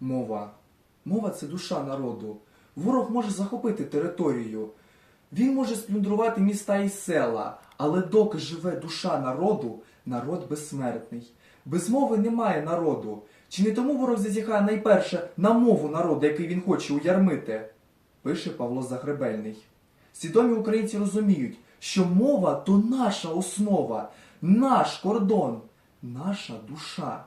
Мова. Мова це душа народу. Ворог може захопити територію. Він може сплюндрувати міста і села, але доки живе душа народу, народ безсмертний. Без мови немає народу. Чи не тому ворог зазіхає найперше на мову народу, який він хоче уярмити? Пише Павло Загребельний. Свідомі українці розуміють, що мова то наша основа, наш кордон, наша душа.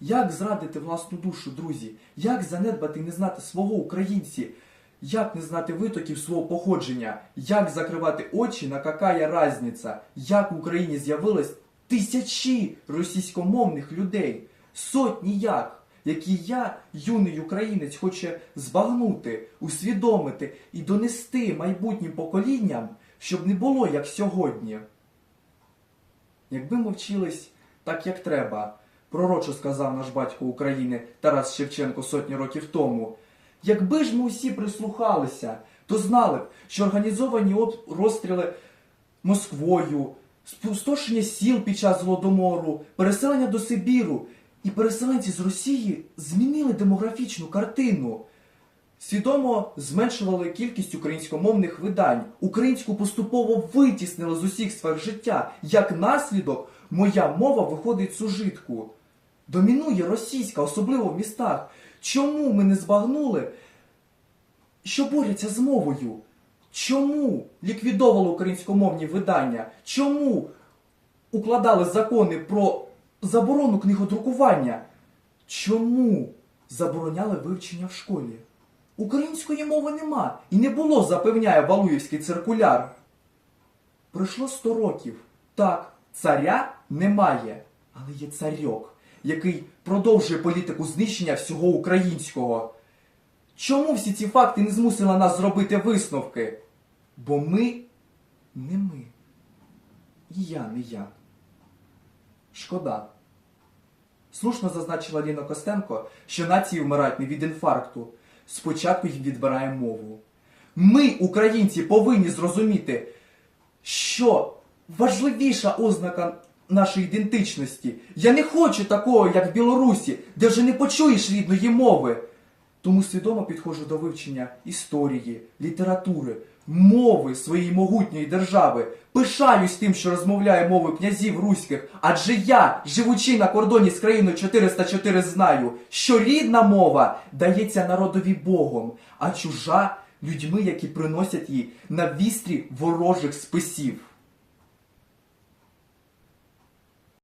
Як зрадити власну душу, друзі? Як занедбати і не знати свого українці? Як не знати витоків свого походження? Як закривати очі на какая разниця? Як в Україні з'явилось тисячі російськомовних людей? Сотні як? Які я, юний українець, хоче збагнути, усвідомити і донести майбутнім поколінням, щоб не було як сьогодні. Якби ми вчились так, як треба, пророчо сказав наш батько України Тарас Шевченко сотні років тому. Якби ж ми усі прислухалися, то знали б, що організовані розстріли Москвою, спустошення сіл під час Голодомору, переселення до Сибіру і переселенці з Росії змінили демографічну картину. Свідомо зменшували кількість українськомовних видань. Українську поступово витіснили з усіх сфер життя. Як наслідок, моя мова виходить з ужитку. Домінує російська, особливо в містах. Чому ми не збагнули, що борються з мовою? Чому ліквідовували українськомовні видання? Чому укладали закони про заборону книгодрукування? Чому забороняли вивчення в школі? Української мови нема і не було, запевняє Валуївський циркуляр. Пройшло 100 років. Так, царя немає, але є царьок, який продовжує політику знищення всього українського. Чому всі ці факти не змусили нас зробити висновки? Бо ми не ми. І я не я. Шкода. Слушно зазначила Ліна Костенко, що нації вмирають не від інфаркту. Спочатку їм відбирає мову. Ми, українці, повинні зрозуміти, що важливіша ознака нашої ідентичності. Я не хочу такого, як в Білорусі, де вже не почуєш рідної мови. Тому свідомо підходжу до вивчення історії, літератури, мови своєї могутньої держави. Пишаюсь тим, що розмовляю мовою князів руських, адже я, живучи на кордоні з країною 404, знаю, що рідна мова дається народові Богом, а чужа людьми, які приносять її на вістрі ворожих списів.